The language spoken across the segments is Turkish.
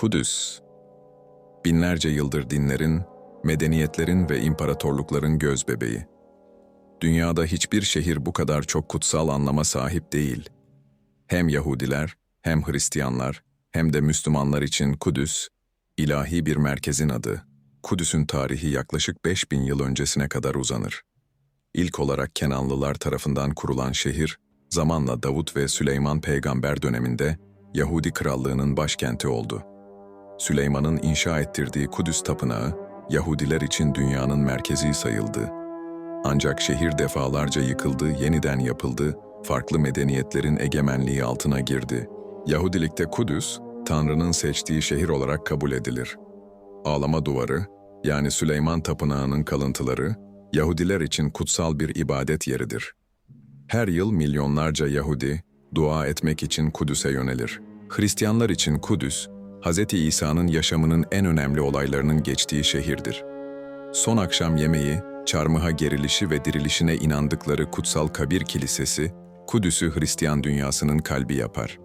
Kudüs, binlerce yıldır dinlerin, medeniyetlerin ve imparatorlukların göz bebeği. Dünyada hiçbir şehir bu kadar çok kutsal anlama sahip değil. Hem Yahudiler, hem Hristiyanlar, hem de Müslümanlar için Kudüs, ilahi bir merkezin adı. Kudüs'ün tarihi yaklaşık 5000 yıl öncesine kadar uzanır. İlk olarak Kenanlılar tarafından kurulan şehir, zamanla Davut ve Süleyman peygamber döneminde Yahudi krallığının başkenti oldu. Süleyman'ın inşa ettirdiği Kudüs tapınağı, Yahudiler için dünyanın merkezi sayıldı. Ancak şehir defalarca yıkıldı, yeniden yapıldı, farklı medeniyetlerin egemenliği altına girdi. Yahudilikte Kudüs, Tanrı'nın seçtiği şehir olarak kabul edilir. Ağlama duvarı, yani Süleyman Tapınağı'nın kalıntıları, Yahudiler için kutsal bir ibadet yeridir. Her yıl milyonlarca Yahudi, dua etmek için Kudüs'e yönelir. Hristiyanlar için Kudüs, Hz. İsa'nın yaşamının en önemli olaylarının geçtiği şehirdir. Son akşam yemeği, çarmıha gerilişi ve dirilişine inandıkları kutsal kabir kilisesi, Kudüs'ü Hristiyan dünyasının kalbi yapar.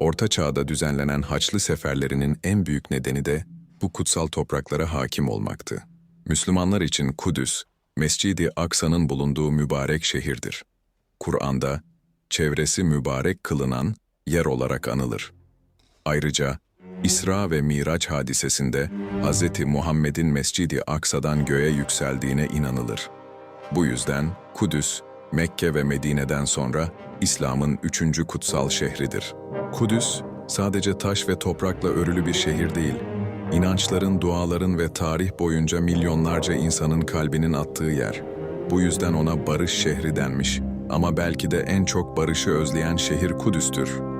Orta Çağ'da düzenlenen Haçlı seferlerinin en büyük nedeni de bu kutsal topraklara hakim olmaktı. Müslümanlar için Kudüs, Mescid-i Aksa'nın bulunduğu mübarek şehirdir. Kur'an'da çevresi mübarek kılınan yer olarak anılır. Ayrıca İsra ve Miraç hadisesinde Hz. Muhammed'in Mescid-i Aksa'dan göğe yükseldiğine inanılır. Bu yüzden Kudüs, Mekke ve Medine'den sonra İslam'ın üçüncü kutsal şehridir. Kudüs, sadece taş ve toprakla örülü bir şehir değil, inançların, duaların ve tarih boyunca milyonlarca insanın kalbinin attığı yer. Bu yüzden ona barış şehri denmiş ama belki de en çok barışı özleyen şehir Kudüs'tür.